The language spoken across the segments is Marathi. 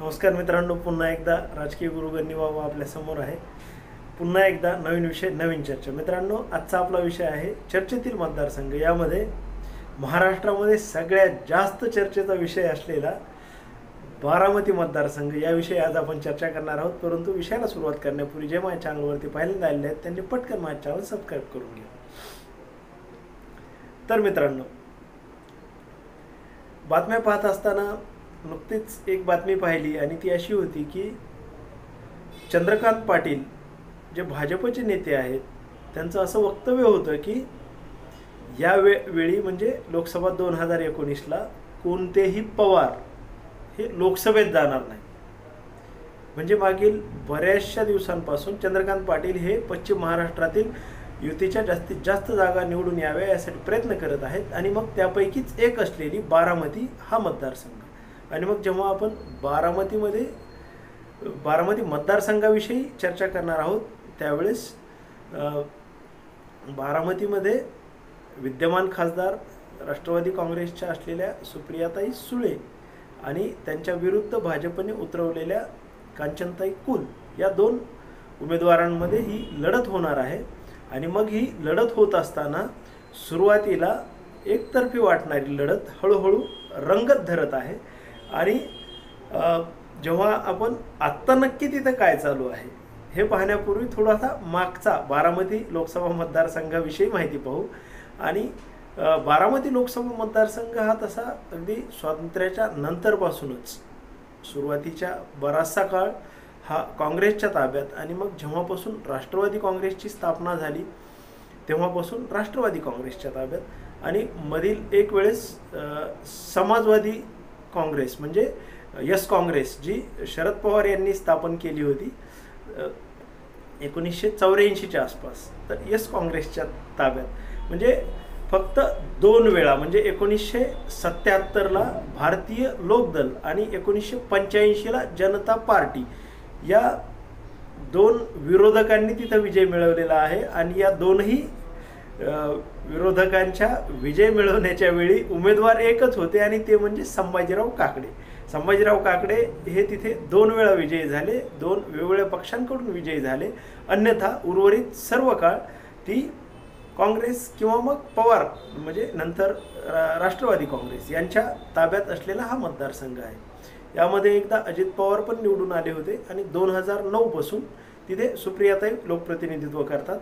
नमस्कार मित्रांनो पुन्हा एकदा राजकीय गुरुगणी बाबा आपल्यासमोर आहे. पुन्हा एकदा नवीन विषय नवीन चर्चा. मित्रांनो आजचा आपला विषय आहे चर्चेतील मतदारसंघ. यामध्ये महाराष्ट्रामध्ये सगळ्यात जास्त चर्चेचा विषय असलेला बारामती मतदारसंघ. याविषयी आज आपण चर्चा करणार आहोत. परंतु विषयाला सुरुवात करण्यापूर्वी जे माझ्या चॅनलवरती पहिल्यांदा आलेले आहेत त्यांनी पटकन माझ्या चॅनल सबस्क्राईब करून घ्या. तर मित्रांनो बातम्या पाहत असताना नुकतीच एक बातमी पाहिली आणि ती अशी होती की चंद्रकांत पाटील जे भाजपचे नेते आहेत त्यांचं असं वक्तव्य होतं की या वे वेळी म्हणजे लोकसभा दोन हजार एकोणीसला कोणतेही पवार हे लोकसभेत जाणार नाही. म्हणजे मागील बऱ्याचशा दिवसांपासून चंद्रकांत पाटील हे पश्चिम महाराष्ट्रातील युतीच्या जास्तीत जास्त जागा निवडून याव्या यासाठी प्रयत्न करत आहेत आणि मग त्यापैकीच एक असलेली बारामती हा मतदारसंघ. आणि मग जेव्हा आपण बारामतीमध्ये बारामती मतदारसंघाविषयी चर्चा करणार आहोत त्यावेळेस बारामतीमध्ये विद्यमान खासदार राष्ट्रवादी काँग्रेसच्या असलेल्या सुप्रियाताई सुळे आणि त्यांच्या विरुद्ध भाजपने उतरवलेल्या कांचनताई कुल या दोन उमेदवारांमध्ये ही लढत होणार आहे. आणि मग ही लढत होत असताना सुरुवातीला एकतर्फी वाटणारी लढत हळूहळू रंगत धरत आहे. आणि जेव्हा आपण आत्ता नक्की तिथं काय चालू आहे हे पाहण्यापूर्वी थोडासा मागचा बारामती लोकसभा मतदारसंघाविषयी माहिती पाहू. आणि बारामती लोकसभा मतदारसंघ हा तसा अगदी स्वातंत्र्याच्या नंतरपासूनच सुरुवातीच्या बराचसा काळ हा काँग्रेसच्या ताब्यात आणि मग जेव्हापासून राष्ट्रवादी काँग्रेसची स्थापना झाली तेव्हापासून राष्ट्रवादी काँग्रेसच्या ताब्यात. आणि मधील एक वेळेस समाजवादी काँग्रेस म्हणजे यस काँग्रेस जी शरद पवार यांनी स्थापन केली होती एकोणीसशे चौऱ्याऐंशीच्या आसपास तर यस काँग्रेसच्या ताब्यात. म्हणजे फक्त दोन वेळा म्हणजे एकोणीसशे सत्याहत्तरला भारतीय लोकदल आणि एकोणीसशे पंच्याऐंशीला जनता पार्टी या दोन विरोधकांनी तिथं विजय मिळवलेला आहे आणि या दोनही विरोधकांच्या विजय मिळवण्याच्या वेळी उमेदवार एकच होते आणि ते म्हणजे संभाजीराव काकडे. संभाजीराव काकडे हे तिथे दोन वेळा विजयी झाले दोन वेगवेगळ्या पक्षांकडून विजयी झाले. अन्यथा उर्वरित सर्व काळ ती काँग्रेस किंवा मग पवार म्हणजे नंतर रा- राष्ट्रवादी काँग्रेस यांच्या ताब्यात असलेला हा मतदारसंघ आहे. यामध्ये एकदा अजित पवार पण निवडून आले होते आणि दोन हजार नऊपासून तिथे सुप्रियाताई लोकप्रतिनिधित्व करतात.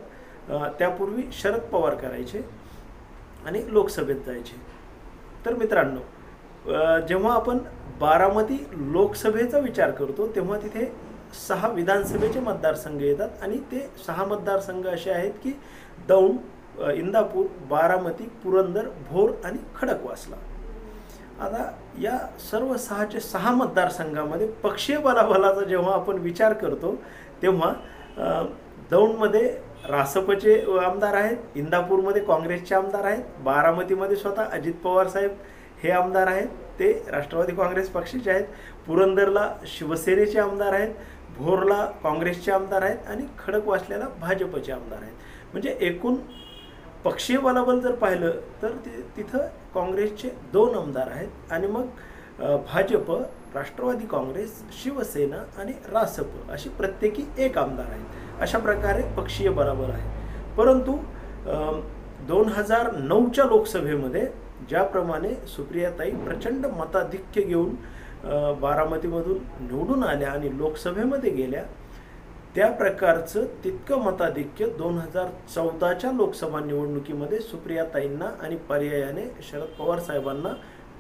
त्यापूर्वी शरद पवार करायचे आणि लोकसभेत जायचे. तर मित्रांनो जेव्हा आपण बारामती लोकसभेचा विचार करतो तेव्हा तिथे सहा विधानसभेचे मतदारसंघ येतात आणि ते सहा मतदारसंघ असे आहेत की दौंड इंदापूर बारामती पुरंदर भोर आणि खडकवासला. आता या सर्व सहाचे सहा मतदारसंघामध्ये पक्षीय बलाबलाचा जेव्हा आपण विचार करतो तेव्हा दौंडमध्ये रासपचे आमदार आहेत इंदापूरमध्ये काँग्रेसचे आमदार आहेत बारामतीमध्ये स्वतः अजित पवार साहेब हे आमदार आहेत ते राष्ट्रवादी काँग्रेस पक्षाचे आहेत पुरंदरला शिवसेनेचे आमदार आहेत भोरला काँग्रेसचे आमदार आहेत आणि खडकवासल्याला भाजपचे आमदार आहेत. म्हणजे एकूण पक्षीय बलाबल जर पाहिलं तर ते तिथं काँग्रेसचे दोन आमदार आहेत आणि मग भाजप राष्ट्रवादी काँग्रेस शिवसेना आणि रासप अशी प्रत्येकी एक आमदार आहेत. अशा प्रकारे पक्षीय बरोबर आहे. परंतु दोन हजार नऊच्या लोकसभेमध्ये ज्याप्रमाणे सुप्रियाताई प्रचंड मताधिक्य घेऊन बारामतीमधून निवडून आल्या आणि लोकसभेमध्ये गेल्या त्या प्रकारचं तितकं मताधिक्य दोन हजार चौदाच्या लोकसभा निवडणुकीमध्ये सुप्रियाताईंना आणि पर्यायाने शरद पवार साहेबांना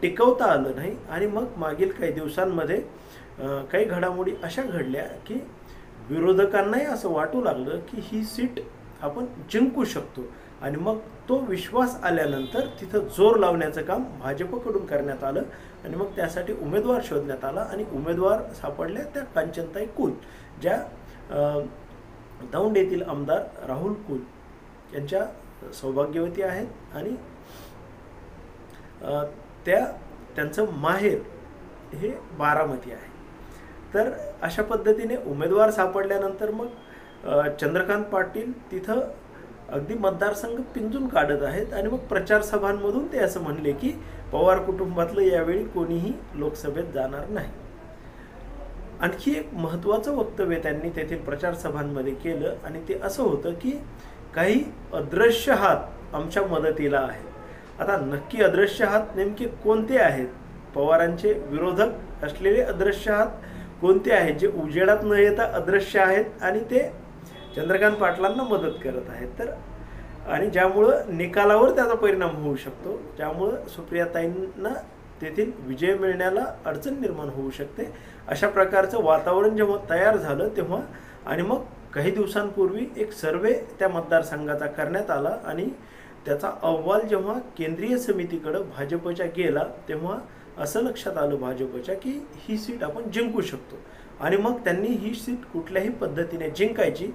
टिकवता आलं नाही. आणि मग मागील काही दिवसांमध्ये काही घडामोडी अशा घडल्या की विरोधकांनाही असं वाटू लागलं की ही सीट आपण जिंकू शकतो. आणि मग तो विश्वास आल्यानंतर तिथं जोर लावण्याचं काम भाजपकडून करण्यात आलं. आणि मग त्यासाठी उमेदवार शोधण्यात आला. आणि उमेदवार सापडल्या त्या कांचनताई कुल ज्या दौंड येथील आमदार राहुल कुल यांच्या सौभाग्यवती आहेत. आणि त्या त्यांचं माहेर हे बारामती आहे. तर अशा पद्धतीने उमेदवार सापडल्यानंतर मग चंद्रकांत पाटील तिथं अगदी मतदारसंघ पिंजून काढत आहेत आणि मग प्रचार सभांमधून ते असं म्हणले की पवार कुटुंबातलं यावेळी कोणीही लोकसभेत जाणार नाही. आणखी एक महत्त्वाचं वक्तव्य त्यांनी तेथील प्रचार सभांमध्ये केलं आणि ते असं होतं की काही अदृश्य हात आमच्या मदतीला आहेत. आता नक्की अदृश्य हात नेमके कोणते आहेत? पवारांचे विरोधक असलेले अदृश्य हात कोणते आहेत? जे उजेडात न येता अदृश्य आहेत आणि ते चंद्रकांत पाटलांना मदत करत आहेत. तर आणि ज्यामुळं निकालावर त्याचा परिणाम होऊ शकतो ज्यामुळं सुप्रियाताईंना तेथील विजय मिळण्याला अडचण निर्माण होऊ शकते. अशा प्रकारचं वातावरण जेव्हा तयार झालं तेव्हा आणि मग काही दिवसांपूर्वी एक सर्वे त्या मतदारसंघाचा करण्यात आला आणि त्याचा अहवाल जेव्हा केंद्रीय समितीकडं भाजपच्या गेला तेव्हा असं लक्षात आलं भाजपच्या की ही सीट आपण जिंकू शकतो. आणि मग त्यांनी ही सीट कुठल्याही पद्धतीने जिंकायची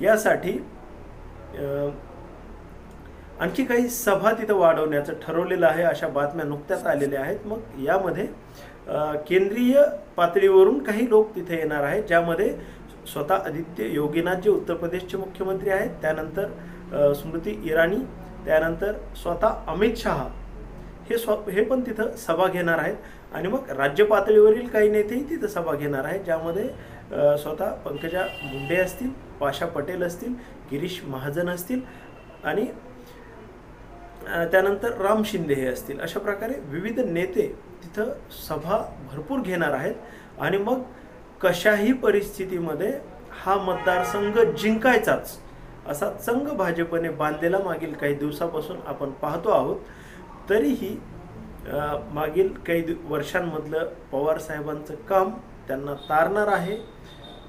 यासाठी आणखी काही सभा तिथं वाढवण्याचं ठरवलेलं आहे अशा बातम्या नुकत्याच आलेल्या आहेत. मग यामध्ये केंद्रीय पातळीवरून काही लोक तिथे येणार आहेत ज्यामध्ये स्वतः आदित्य योगीनाथ जे उत्तर प्रदेशचे मुख्यमंत्री आहेत. त्यानंतर स्मृती इराणी त्यानंतर स्वतः अमित शहा हे स्व हे पण तिथं सभा घेणार आहेत. आणि मग राज्य पातळीवरील काही नेतेही तिथं सभा घेणार आहेत ज्यामध्ये स्वतः पंकजा मुंडे असतील पाशा पटेल असतील गिरीश महाजन असतील आणि त्यानंतर राम शिंदे हे असतील. अशा प्रकारे विविध नेते तिथं सभा भरपूर घेणार आहेत. आणि मग कशाही परिस्थितीमध्ये हा मतदारसंघ जिंकायचाच. असा चंग भाजपने बांधलेला मागील काही दिवसापासून आपण पाहतो आहोत. तरीही मागील काही वर्षांमधलं पवार साहेबांचं काम त्यांना तारणार आहे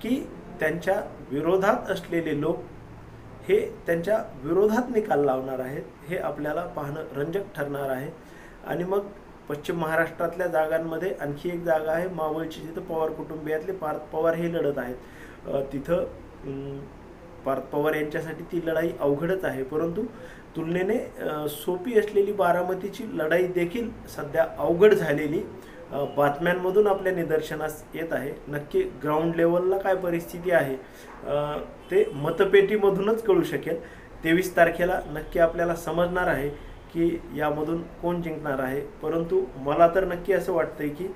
की त्यांच्या विरोधात असलेले लोक हे त्यांच्या विरोधात निकाल लावणार आहेत हे आपल्याला पाहणं रंजक ठरणार आहे. आणि मग पश्चिम महाराष्ट्रातल्या जागांमध्ये आणखी एक जागा आहे मावळची जिथं पवार कुटुंबियातले पार पवार हे लढत आहेत. तिथं पार्थ पवार यांच्यासाठी ती लढाई अवघडच आहे. परंतु तुलनेने सोपी असलेली बारामतीची लढाई देखील सध्या अवघड झालेली बातम्यांमधून आपल्या निदर्शनास येत आहे. नक्की ग्राउंड लेवलला काय परिस्थिती आहे ते मतपेटीमधूनच कळू शकेल. तेवीस तारखेला नक्की आपल्याला समजणार आहे की यामधून कोण जिंकणार आहे. परंतु मला तर नक्की असं वाटतंय की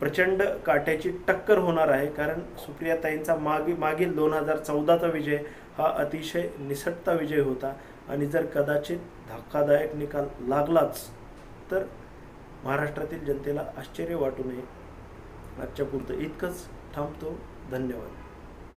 प्रचंड काट्याची टक्कर होणार आहे कारण सुप्रियाताईंचा मागे मागील दोन हजार चौदाचा विजय हा अतिशय निसटता विजय होता. आणि जर कदाचित धक्कादायक निकाल लागलाच तर महाराष्ट्रातील जनतेला आश्चर्य वाटू नये. आजच्या पुरतं इतकंच थांबतो. धन्यवाद.